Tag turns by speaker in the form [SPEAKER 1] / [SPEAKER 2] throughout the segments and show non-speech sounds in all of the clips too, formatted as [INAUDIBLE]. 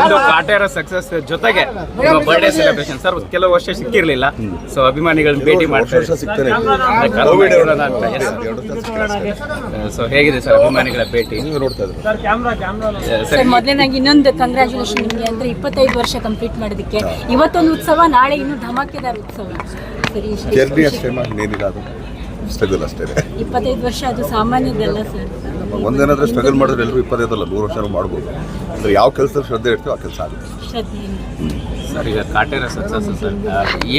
[SPEAKER 1] ಒಂದು ಕಾಟೇರ ಸಕ್ಸಸ್ ಜೊತೆಗೆ ನಿಮ್ಮ ಬರ್ಡೇ ಸೆಲೆಬ್ರೇಷನ್ ಸರ್ ಕೆಲವು ವರ್ಷ ಸಿಕ್ಕಿರ್ಲಿಲ್ಲ. ಸೊ ಅಭಿಮಾನಿಗಳನ್ನ ಭೇಟಿ ಮಾಡ್ತಾರೆ ಸೊ ಹೇಗಿದೆ ಸರ್ ಅಭಿಮಾನಿಗಳ ಭೇಟಿ? ಸರ್
[SPEAKER 2] ಮೊದಲನೇದಾಗಿ ಇನ್ನೊಂದು ಕಂಗ್ರ್ಯಾಚುಲೇಷನ್ ನಿಮಗೆ ಅಂದ್ರೆ ಇಪ್ಪತ್ತೈದು ವರ್ಷ ಕಂಪ್ಲೀಟ್ ಮಾಡೋದಕ್ಕೆ ಇವತ್ತೊಂದು ಉತ್ಸವ ನಾಳೆ ಇನ್ನು ಧಮಾಕೆದಾರ ಉತ್ಸವ. ಸರಿ
[SPEAKER 3] ಸ್ಟ್ರಗಲ್ ಅಷ್ಟೇ.
[SPEAKER 2] ಇಪ್ಪತ್ತೈದು ವರ್ಷ ಅದು ಸಾಮಾನ್ಯದಲ್ಲ ಸರ್.
[SPEAKER 3] ಒಂದೇನಾದ್ರೂ ಸ್ಟ್ರಗಲ್ ಮಾಡಿದ್ರೆ ಎಲ್ಲರೂ ಇಪ್ಪತ್ತೈದಲ್ಲ ನೂರು ವರ್ಷ ಮಾಡ್ಬೋದು. ಅಂದ್ರೆ ಯಾವ ಕೆಲಸದಲ್ಲಿ ಶ್ರದ್ಧೆ ಇರ್ತೀವೋ ಆ ಕೆಲಸ ಆಗುತ್ತೆ.
[SPEAKER 1] ಸರ್ ಈಗ ಕಾಟೇರ ಸಕ್ಸಸ್ ಸರ್.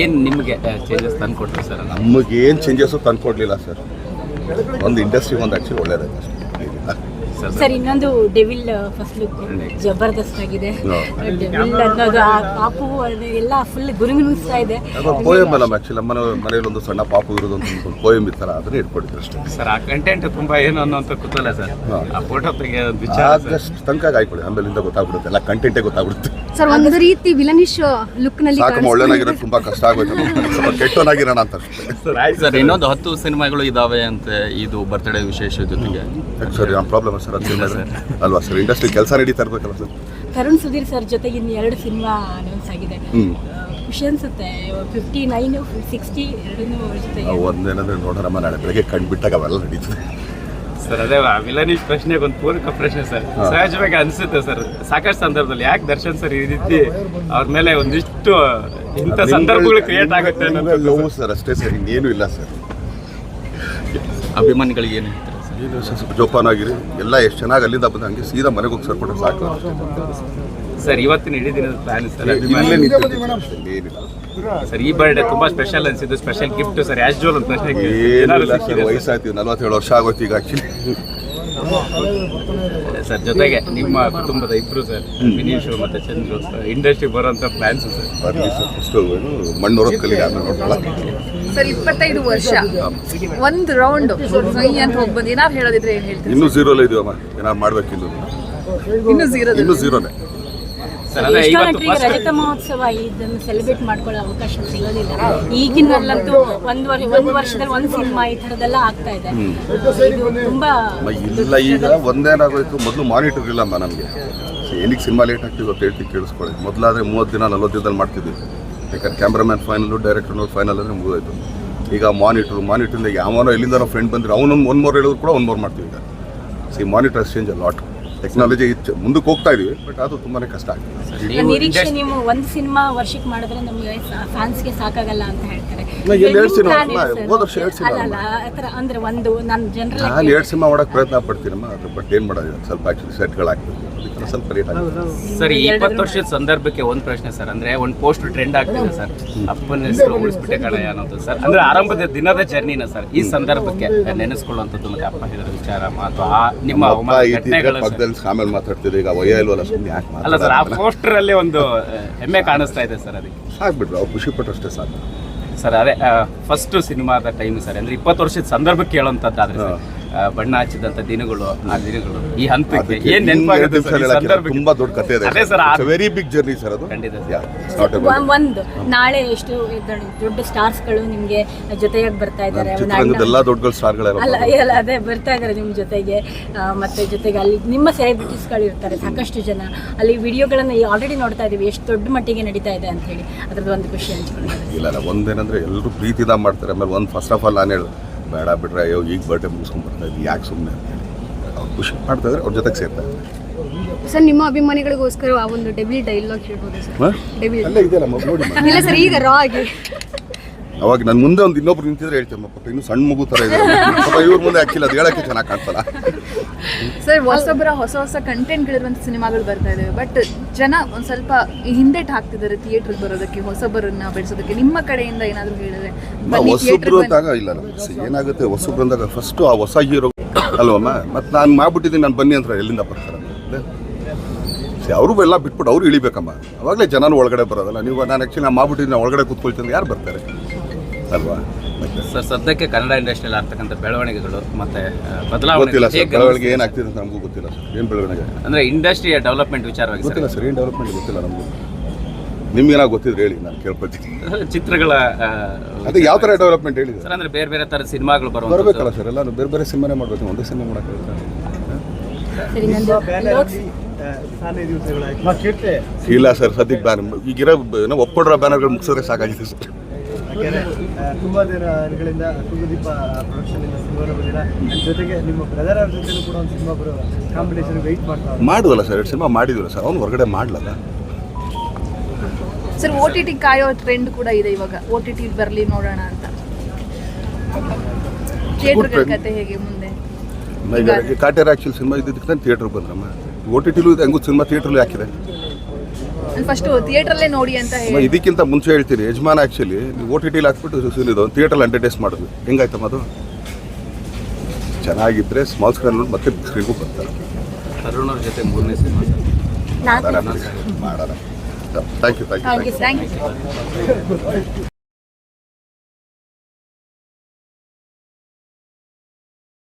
[SPEAKER 1] ಏನು ನಿಮಗೆ ಚೇಂಜಸ್ ತಂದು ಕೊಟ್ಟರು ಸರ್?
[SPEAKER 3] ನಮಗೇನು ಚೇಂಜಸ್ಸು ತಂದ್ಕೊಡ್ಲಿಲ್ಲ ಸರ್. ಒಂದು ಇಂಡಸ್ಟ್ರಿ ಒಂದು ಆ್ಯಕ್ಚುಲಿ ಒಳ್ಳೇದಾಯ್ತು ಅಷ್ಟೇ.
[SPEAKER 1] ಸರ್.
[SPEAKER 2] ಇನ್ನೊಂದು ಡೆವಿಲ್ ಫಸ್ಟ್ ಲುಕ್ ಜಬರ್ದಸ್ತ್ ಆಗಿದೆ. ಡೆವಿಲ್ ಅನ್ನೋದು ಆ ಪಾಪು ಎಲ್ಲ ಫುಲ್ ಗುರುಗುಣಿಸ್ತಾ ಇದೆ.
[SPEAKER 3] ಪೋಯಮ್ ಅಲ್ಲ ಆ್ಯಕ್ಚುಲಿ ನಮ್ಮ ಮನೆಯಲ್ಲಿ ಒಂದು ಸಣ್ಣ ಪಾಪು ಇರೋದು ಅಂತ ಒಂದು ಪೋಯಮ್ ಇರ್ತಾರೆ ಅದನ್ನ ಇಟ್ಕೊಂಡಿದ್ರು ಅಷ್ಟೇ.
[SPEAKER 1] ಸರ್ ಆ ಕಂಟೆಂಟ್ ತುಂಬಾ ಏನು ಅನ್ನೋಂತ ಕುತೂಹಲ ಸರ್. ಆ ಫೋಟೋ ತೆಗೆಯೋ ವಿಚಾರ
[SPEAKER 3] ಆಗಸ್ಟ್ ತನಕ ಆಯ್ಕೊಳ್ಳಿ ಆಮೇಲಿಂದ ಗೊತ್ತಾಗ್ಬಿಡುತ್ತೆ. ಎಲ್ಲ ಕಂಟೆಂಟೇ ಗೊತ್ತಾಗ್ಬಿಡುತ್ತೆ.
[SPEAKER 4] ಸರ್ ಒಂದು ರೀತಿ ವಿಲನಿಶ್ ಲುಕ್ನಲ್ಲಿ
[SPEAKER 3] ಸಾಕಮ್ಮ ಒಳ್ಳೆನಾಗಿರೋದು ತುಂಬಾ ಕಷ್ಟ ಆಗೋಯ್ತು ಸ್ವಲ್ಪ ಕೆಟ್ಟವನಾಗಿರೋಣ ಅಂತ ಅಷ್ಟೇ.
[SPEAKER 1] ಸರ್ ಆಯ್ತು
[SPEAKER 5] ಸರ್ ಇನ್ನೊಂದು ಹತ್ತು ಸಿನಿಮಾಗಳು ಇದಾವೆ ಅಂತ ಇದು ಬರ್ತಡೇ ವಿಶೇಷ ಜೊತೆಗೆ.
[SPEAKER 3] Sir problem sir. ಅಲ್ವಾ ಸರ್? ಇಂಡಸ್ಟ್ರಿ ಕೆಲಸ ನಡೀತಾ ಇರ್ಬೇಕಲ್ಲ ಸರ್?
[SPEAKER 2] ತರುಣ್ ಸುಧೀರ್ ಸರ್ ಜೊತೆ ಇನ್ನು ಎರಡು ಸಿನಿಮಾ ಅನೌನ್ಸ್ ಆಗಿದೆ. ಖುಷಿ ಅನ್ಸುತ್ತೆ. ಫಿಫ್ಟಿ ನೈನ್ ಸಿಕ್ಸ್ಟಿ ಎರಡನ್ನೂ ಜೊತೆಗೆ.
[SPEAKER 3] ಒಂದೇನಂದ್ರೆ ನೋಡೋಣಮ್ಮ ನಾಳೆ ಬೆಳಗ್ಗೆ ಕಂಡುಬಿಟ್ಟಾಗ ಅವೆಲ್ಲ ನಡೀತದೆ.
[SPEAKER 1] ಸರ್ ಅದೇ ವಿಲನಿಶ್ ಪ್ರಶ್ನೆಗೆ ಒಂದು ಪೂರಕ ಪ್ರಶ್ನೆ ಸರ್. ಸಹಜವಾಗಿ ಅನ್ಸುತ್ತೆ ಸರ್. ಸಾಕಷ್ಟು ಸಂದರ್ಭದಲ್ಲಿ ಯಾಕೆ ದರ್ಶನ್ ಸರ್ ಈ ರೀತಿ ಅವ್ರ ಮೇಲೆ ಒಂದಿಷ್ಟು ಇಂಥ ಸಂದರ್ಭಗಳು ಕ್ರಿಯೇಟ್ ಆಗುತ್ತೆ ಅನ್ನೋದು
[SPEAKER 3] ನೋವು ಸರ್ ಅಷ್ಟೇ ಸರ್ ಇನ್ನೇನು ಇಲ್ಲ ಸರ್.
[SPEAKER 5] ಅಭಿಮಾನಿಗಳಿಗೆ ಏನು ಹೇಳ್ತಾರೆ?
[SPEAKER 3] ಸ್ವಲ್ಪ ಜೋಪಾನಾಗಿರಿ. ಎಲ್ಲ ಎಷ್ಟು ಚೆನ್ನಾಗಿ ಅಲ್ಲಿಂದ ಬಂದು ಹಂಗೆ ಸೀದಾ ಮನೆಗೆ ಹೋಗಿ ಸರ್ಕೊಟ್ರೆ ಸಾಕು.
[SPEAKER 1] ಸರ್ ಇವತ್ತಿನ ಇಡೀ ದಿನದ ಪ್ಲಾನ್ ಸರ್
[SPEAKER 3] ಇಲ್ಲೇ ನಿಂತಿರ್ತೀವಿ ಅಷ್ಟೇ, ಏನಿಲ್ಲ.
[SPEAKER 1] ಸರ್ ಈ ಬರ್ಡೇ ತುಂಬಾ special ಅನ್ಸಿದ್ದು special gift sir as usual ಅಂತ
[SPEAKER 3] ಏನಿಲ್ಲ
[SPEAKER 1] ಏನಾದ್ರು
[SPEAKER 3] ಸರ್.
[SPEAKER 1] ಸಿಕ್ಕಿದೆ
[SPEAKER 3] ವಯಸ್ಸಾಯ್ತು ನಲ್ವತ್ತೇಳು ವರ್ಷ ಆಗೋಯ್ತು ಈಗ ಆ್ಯಕ್ಚುಲಿ
[SPEAKER 1] ಸರ್ ಜೊತೆಗೆ ನಿಮ್ಮ ಕುಟುಂಬದ ಇಬ್ರು ಸರ್ ವಿನೀಶ್ ಮತ್ತೆ ಚಂದ್ರು ಇಂಡಸ್ಟ್ರಿ ಬರೋಂತ ಪ್ಲಾನ್ಸ್ ಸರ್.
[SPEAKER 3] ಬರಲಿ ಸರ್ ಫಸ್ಟು ಏನು ಮಣ್ಣು ಕಲಿಗೆ ಆಮೇಲೆ ನೋಡೋಣ
[SPEAKER 6] ಸರ್ ಇಪ್ಪತ್ತೈದು ವರ್ಷ. ಒಂದು ರೌಂಡ್ ಸೈ ಅಂತ ಹೋಗಿ ಬಂದು ಏನಾದ್ರು ಹೇಳೋದಿದ್ರೆ ಏನ್ ಹೇಳ್ತೀರಿ?
[SPEAKER 3] ಇನ್ನೂ ಝೀರೋಲೇ ಇದೀವಮ್ಮ ಏನಾದ್ರು ಮಾಡ್ಬೇಕಿನ್ನು
[SPEAKER 6] ಇನ್ನು. ಝೀರೋ
[SPEAKER 3] ಇನ್ನೂ ಝೀರೋನೇ
[SPEAKER 1] ಸರ್ ಅದೇ
[SPEAKER 2] ಎಷ್ಟೋ
[SPEAKER 1] ಇವತ್ತು
[SPEAKER 2] ನಟರಿಗೆ ರಜತ ಮಹೋತ್ಸವ ಇದನ್ನು ಸೆಲೆಬ್ರೇಟ್ ಮಾಡ್ಕೊಳ್ಳೋ ಅವಕಾಶ ಸಿಗೋದಿಲ್ಲ. ಈಗಿನಲ್ಲಂತೂ ಒಂದು ವರ್ಷ ಒಂದು ವರ್ಷದಲ್ಲಿ ಒಂದು ಸಿನಿಮಾ ಈ ಥರದ್ದೆಲ್ಲ ಆಗ್ತಾ ಇದೆ. ಇದು ತುಂಬಾ
[SPEAKER 3] ಮ, ಇಲ್ಲ ಈಗ ಒಂದೇನಾಗೋಯ್ತು ಮೊದಲು ಮಾನಿಟರ್ ಇಲ್ಲಮ್ಮ ನಮಗೆ. ಏನಕ್ಕೆ ಸಿನಿಮಾ ಲೇಟ್ ಆಗ್ತಿದೆ ಅಂತ ಹೇಳ್ತಿ ಕೇಳಿಸ್ಕೊಳ್ಳಿ. ಮೊದಲಾದ್ರೆ ಮೂವತ್ತು ದಿನ ನಲ್ವತ್ತು ದಿನದಲ್ಲಿ ಮಾಡ್ತಿದ್ವಿ. ಯಾಕಂದ್ರೆ ಕ್ಯಾಮ್ರಾಮ್ಯಾನ್ ಫೈನಲ್ಲು ಡೈರೆಕ್ಟರ್ ನೋಡಿ ಫೈನಲ್ ಅಂದರೆ ಮುಗಿದೋಯ್ತು. ಈಗ ಮಾನಿಟ್ರು ಮಾನಿಟ್ರಿಂದ ಯಾವನೋ ಎಲ್ಲಿಂದ ಫ್ರೆಂಡ್ ಬಂದರೆ ಅವನೊಂದು ಒನ್ ಮೋರ್ ಹೇಳಿದ್ರು ಕೂಡ ಒನ್ ಮೋರ್ ಮಾಡ್ತೀವಿ ಈಗ. See monitor change a lot technology ಮುಂದಕ್ಕೆ ಹೋಗ್ತಾ ಇದೀವಿ ಬಟ್ ಅದು ತುಂಬಾ ಕಷ್ಟ ಆಗ್ತದೆ
[SPEAKER 2] ನಿರೀಕ್ಷೆ ನೀವು ಒಂದು ಸಿನಿಮಾ ವರ್ಷಕ್ಕೆ ಮಾಡಿದ್ರೆ ನಮಗೆ ಫ್ಯಾನ್ಸ್ಗೆ ಸಾಕಾಗಲ್ಲ ಅಂತ ಹೇಳ್ತಾರೆ ಅಂದ್ರೆ ಒಂದು ನಾನು ಜನರಲ್
[SPEAKER 3] ಪ್ರಯತ್ನ ಪಡ್ತೀನಮ್ಮ ಬಟ್ ಏನು ಮಾಡೋದು? ಸ್ವಲ್ಪ ಆ್ಯಕ್ಚುಲಿ ಸೆಟ್ಗಳಾಗ್ತದೆ ಸ್ವಲ್ಪ
[SPEAKER 1] ಸರ್ ಈ ಇಪ್ಪತ್ತು ವರ್ಷದ ಸಂದರ್ಭಕ್ಕೆ ಒಂದು ಪ್ರಶ್ನೆ ಸರ್. ಅಂದ್ರೆ ಒಂದು ಪೋಸ್ಟ್ ಟ್ರೆಂಡ್ ಆಗ್ತಿದೆ ಸರ್. ಅಪ್ಪನ ಹೆಸರು ಉಳಿಸ್ಬಿಟ್ಟೆ ಕಣಯ್ಯ ಅನ್ನೋದು ಸರ್. ಅಂದ್ರೆ ಆರಂಭದ ದಿನದ ಜರ್ನಿನ ಸರ್. ಈ ಸಂದರ್ಭಕ್ಕೆ ನೆನೆಸ್ಕೊಳ್ಳುವಂಥದ್ದು ಮತ್ತೆ ಅಪ್ಪ ಹೇಳಿದ ವಿಚಾರ ಮಾತು ಆ ನಿಮ್ಮ.
[SPEAKER 3] ಪಕ್ಕದಲ್ಲಿ ಆಮೇಲೆ ಮಾತಾಡ್ತಿದ್ರೆ ಈಗ ವಯ ಇಲ್ವಲ್ಲ ಸುಮ್ಮನೆ ಯಾಕೆ
[SPEAKER 1] ಅಲ್ಲ ಸರ್ ಆ ಪೋಸ್ಟರ್ ಅಲ್ಲಿ ಒಂದು ಹೆಮ್ಮೆ ಕಾಣಿಸ್ತಾ ಇದೆ ಸರ್ ಅದಕ್ಕೆ.
[SPEAKER 3] ಸಾಕ್ಬಿಟ್ರು ಅವ್ರು ಖುಷಿ ಪಟ್ಟಷ್ಟೇ ಸಾಕು.
[SPEAKER 1] ಸರ್ ಅದೇ ಫಸ್ಟ್ ಸಿನಿಮಾದ ಟೈಮ್ ಸರ್ ಅಂದ್ರೆ ಇಪ್ಪತ್ತು ವರ್ಷದ ಸಂದರ್ಭಕ್ಕೆ ಆ, ಬಣ್ಣ ಹಚ್ಚಿದಂತ ದಿನಗಳು ಆ ದಿನಗಳು. ಈ ಹಂತಕ್ಕೆ ಏನ್ ನೆನಪಾಗುತ್ತೆ?
[SPEAKER 3] ತುಂಬಾ ದೊಡ್ಡ ಕಥೆ ಇದೆ
[SPEAKER 1] ಅದೇ sir.
[SPEAKER 3] Very big journey sir ಅದು.
[SPEAKER 1] ಖಂಡಿತ
[SPEAKER 2] ಒಂದು ನಾಳೆ ಎಷ್ಟು ದೊಡ್ಡ- ಸ್ಟಾರ್ಸ್ಗಳು ನಿಮ್ಗೆ ಜೊತೆಯಾಗಿ ಬರ್ತಾ ಇದ್ದಾರೆ
[SPEAKER 3] ಎಲ್ಲಾ ದೊಡ್ಡ ದೊಡ್ಡ ಸ್ಟಾರ್ಗಳೆಲ್ಲ
[SPEAKER 2] ಅಲ್ಲ ಅಲ್ಲ ಅದೇ ಬರ್ತಾ ಇದ್ದಾರೆ ನಿಮ್ ಜೊತೆಗೆ. ಮತ್ತೆ ಜೊತೆಗೆ ಅಲ್ಲಿ ನಿಮ್ಮ ಸೆಲೆಬ್ರಿಟೀಸ್ಗಳು ಇರ್ತಾರೆ ಸಾಕಷ್ಟು ಜನ. ಅಲ್ಲಿ ವಿಡಿಯೋಗಳನ್ನ ಆಲ್ರೆಡಿ ನೋಡ್ತಾ ಇದೀವಿ. ಎಷ್ಟು ದೊಡ್ಡ ಮಟ್ಟಿಗೆ ನಡೀತಾ ಇದೆ ಅಂತ ಹೇಳಿ ಅದ್ರದ್ದು ಒಂದು ಖುಷಿ ಹಂಚ್ಕೊಂಡಿದ್ದಾರೆ.
[SPEAKER 3] ಇಲ್ಲ ಇಲ್ಲ ಒಂದೇನಂದ್ರೆ ಎಲ್ಲರೂ ಪ್ರೀತಿದ ಮಾಡ್ತಾರೆ. ಆಮೇಲೆ ಒಂದು ಫಸ್ಟ್ ಆಫ್ ಆಲ್ ನಾನು ಹೇಳು ಬೇಡ ಬಿಟ್ರೆ ಅಯ್ಯೋ ಈಗ ಬರ್ಡೇ ಮುಗಿಸ್ಕೊಂಡ್ ಬರ್ತಾ ಇದ್ವಿ ಯಾಕೆ ಸುಮ್ಮನೆ ಅಂತ ಹೇಳಿ. ಅವ್ರು ಖುಷಿ ಮಾಡ್ತಾ ಇದ್ರೆ ಅವ್ರ ಜೊತೆಗೆ ಸೇರ್ತಾ ಇದ್ದಾರೆ.
[SPEAKER 4] ಸರ್ ನಿಮ್ಮ ಅಭಿಮಾನಿಗಳಿಗೋಸ್ಕರ ಆ ಒಂದು ಡೆಬಿಲ್ ಡೈಲಾಗ್ ಹೇಳ್ಬೋದು ಸರ್? ಡೆಬಿಲ್
[SPEAKER 3] ಇದೆಯಲ್ಲ ನೋಡಿ
[SPEAKER 4] ಇಲ್ಲ ಸರ್ ಈಗ ರಾ ಆಗಿ.
[SPEAKER 3] ಅವಾಗ ನನ್ನ ಮುಂದೆ ಒಂದು ಇನ್ನೊಬ್ರು ನಿಂತಿದ್ರೆ ಹೇಳ್ತೀನಿ ಪಾಪ ಇನ್ನು ಸಣ್ಣ ಮಗು ಥರ ಇದೆ. ಪಾಪ ಇವ್ರ ಮುಂದೆ ಹಾಕಿಲ್ಲ ಅದು ಹೇಳಕ್ಕೆ ಚೆನ್ನಾಗಿ ಕಾಣ್ತಲ್ಲ
[SPEAKER 6] ಸರ್ ಹೊಸೊಬ್ಬರ ಹೊಸ ಹೊಸ ಕಂಟೆಂಟ್ಗಳಿರುವಂಥ ಸಿನಿಮಾಗಳು ಬರ್ತಾ ಇದಾವೆ. ಬಟ್ ಜನ ಒಂದು ಸ್ವಲ್ಪ ಹಿಂದೆಟ್ ಹಾಕ್ತಿದ್ದಾರೆ ಥಿಯೇಟ್ರಿಗೆ ಬರೋದಕ್ಕೆ ಹೊಸಬರನ್ನ ಬೆಳೆಸೋದಕ್ಕೆ. ನಿಮ್ಮ ಕಡೆಯಿಂದ ಏನಾದರೂ ಹೇಳಿದ್ರೆ.
[SPEAKER 3] ಹೊಸಬ್ರು ಅಂತಾಗ ಇಲ್ಲ ಏನಾಗುತ್ತೆ ಹೊಸಬ್ರು ಅಂದಾಗ ಫಸ್ಟು ಆ ಹೊಸ ಹೀರೋ ಅಲ್ವಮ್ಮ ಮತ್ತು ನಾನು ಮಾಡ್ಬಿಟ್ಟಿದ್ದೀನಿ ನಾನು ಬನ್ನಿ ಅಂತ ಎಲ್ಲಿಂದ ಬರ್ತಾರೆ? ಅವರು ಎಲ್ಲ ಬಿಟ್ಬಿಟ್ಟು ಅವ್ರು ಇಳಿಬೇಕಮ್ಮ. ಅವಾಗಲೇ ಜನನು ಒಳಗಡೆ ಬರೋದಲ್ಲ. ನೀವು ನಾನು ಆ್ಯಕ್ಚುಲಿ ನಾನು ಮಾಡ್ಬಿಟ್ಟಿದ್ದೀನಿ ಒಳಗಡೆ ಕೂತ್ಕೊಳ್ತೀನಿ ಯಾರು ಬರ್ತಾರೆ? ಅಲ್ವಾ? ಮತ್ತೆ
[SPEAKER 1] ಸರ್ ಸದ್ಯಕ್ಕೆ ಕನ್ನಡ ಇಂಡಸ್ಟ್ರಿಯಲ್ಲಿ ಆಗ್ತಕ್ಕಂಥ ಬೆಳವಣಿಗೆಗಳು ಮತ್ತೆ
[SPEAKER 3] ಗೊತ್ತಿಲ್ಲ
[SPEAKER 1] ಬದಲಾವಣೆ
[SPEAKER 3] ಸರ್ ಬೆಳವಣಿಗೆ ಏನಾಗ್ತಿದೆ ಅಂತ ನಮಗೂ ಗೊತ್ತಿಲ್ಲ ಸರ್. ಏನು ಬೆಳವಣಿಗೆ?
[SPEAKER 1] ಅಂದ್ರೆ ಇಂಡಸ್ಟ್ರಿಯ ಡೆವಲಪ್ಮೆಂಟ್ ವಿಚಾರವಾಗಿ ಸರ್.
[SPEAKER 3] ಗೊತ್ತಿಲ್ಲ ಸರ್. ಏನು ಡೆವಲಪ್ಮೆಂಟ್ ಗೊತ್ತಿಲ್ಲ ನಮಗೂ. ನಿಮ್ಗೇನಾಗ ಗೊತ್ತಿದ್ರೆ ಹೇಳಿ ನಾನು ಕೇಳ್ಕೊತೀನಿ [LAUGHS]
[SPEAKER 1] ಚಿತ್ರಗಳ ಆ,
[SPEAKER 3] ಅದೇ ಯಾವ ಥರ ಡೆವಲಪ್ಮೆಂಟ್ ಹೇಳಿ
[SPEAKER 1] ಸರ್ ಅಂದ್ರೆ ಬೇರೆ ಬೇರೆ ತರ ಸಿನಿಮಾಗಳು
[SPEAKER 3] ಬರಬೇಕಲ್ಲ
[SPEAKER 1] ಬರುವಂತ
[SPEAKER 3] ಸರ್. ಎಲ್ಲ ಬೇರೆ ಬೇರೆ ಸಿನಿಮಾನೇ ಮಾಡಬೇಕು. ಒಂದೇ ಸಿನಿಮಾ ಮಾಡೋಕ್ಕಾಗಲ್ಲ
[SPEAKER 2] ಸರಿ ನಂದು ಲೋಕ್ಸ್
[SPEAKER 3] ಇಲ್ಲ ಸರ್ ಸದ್ಯಕ್ಕೆ ಬ್ಯಾನ್ ಈಗಿರೋ ಏನೋ ಒಪ್ಪಿಡ್ರೋ ಬ್ಯಾನರ್ಗಳು ಮುಗಿಸಿದ್ರೆ ಸಾಕಾಗಿದೆ ಸರ್.
[SPEAKER 7] ಯಾಕೆಂದ್ರೆ ಆ, ತುಂಬಾ ದಿನಗಳಿಂದ ಕುಂಗುದೀಪ ಪ್ರೊಡಕ್ಷನ್ ಇಂದ ಸಿನಿಮಾ ಬಂದಿಲ್ಲ ಜೊತೆಗೆ ನಿಮ್ಮ ಬ್ರದರ್ ಅವ್ರ ಜೊತೆ ಕೂಡ ಒಂದು ಸಿನಿಮಾ ಬರೋ ಕಾಂಪಿಟೇಷನ್ ವೆಯ್ಟ್ ಮಾಡ್ತಾರೆ.
[SPEAKER 3] ಮಾಡುವಲ್ಲ ಸರ್ ಎರಡು ಸಿನಿಮಾ ಮಾಡಿದ್ವಲ್ಲ ಸರ್ ಅವ್ನು ಹೊರಗಡೆ ಮಾಡಲಲ್ಲ.
[SPEAKER 6] ಸರ್ ಓ ಟಿ ಟಿ ಕಾಯೋ ಟ್ರೆಂಡ್ ಕೂಡ ಇದೆ ಇವಾಗ. ಓ ಟಿ ಟಿ ಬರಲಿ ನೋಡೋಣ ಅಂತ. ಥಿಯೇಟರ್ಗಳ. ಕತೆ ಹೇಗೆ ಮುಂದೆ?
[SPEAKER 3] ಕಾಟೇರ ಆ್ಯಕ್ಚುಲಿ ಸಿನಿಮಾ ಇದ್ದಿದ್ದಕ್ಕೆ ನಾನು ಥಿಯೇಟ್ರಿಗೆ ಬಂದ್ರಮ್ಮ. ಓ ಟಿ ಟಿಲೂ ಇದೆ ಹಂಗೂ ಸಿನಿಮಾ ಥಿಯೇಟ್ರಲ್ಲೂ ಹಾಕಿದೆ
[SPEAKER 6] ಫಸ್ಟ್ ಥಿಯೇಟ್ರಲ್ಲೇ ನೋಡಿ ಅಂತ ಹೇಳಿ.
[SPEAKER 3] ಇದಕ್ಕಿಂತ ಮುಂಚೆ ಹೇಳ್ತೀನಿ ಯಜಮಾನ ಆ್ಯಕ್ಚುಲಿ ನೀವು ಓ ಟಿ ಟಿಲಿ ಹಾಕ್ಬಿಟ್ಟು ಇದು ಥಿಯೇಟ್ರಲ್ಲಿ ಎಂಟರ್ಟೈಸ್ ಮಾಡಿದ್ವಿ. ಹೆಂಗಾಯ್ತಮ್ಮ ಅದು? ಚೆನ್ನಾಗಿದ್ರೆ ಸ್ಮಾಲ್ ಸ್ಕ್ರೀನ್ ನೋಡಿ ಮತ್ತೆ ಸ್ಕ್ರೀನ್ಗೂ ಬರ್ತಾರೆ.
[SPEAKER 1] ಅರುಣ್ ಅವ್ರ ಜೊತೆ ಮೂರನೇ ಸಿನಿಮಾ
[SPEAKER 3] ಮಾಡೋಣ. Thank you thank you
[SPEAKER 2] thank you
[SPEAKER 6] thank you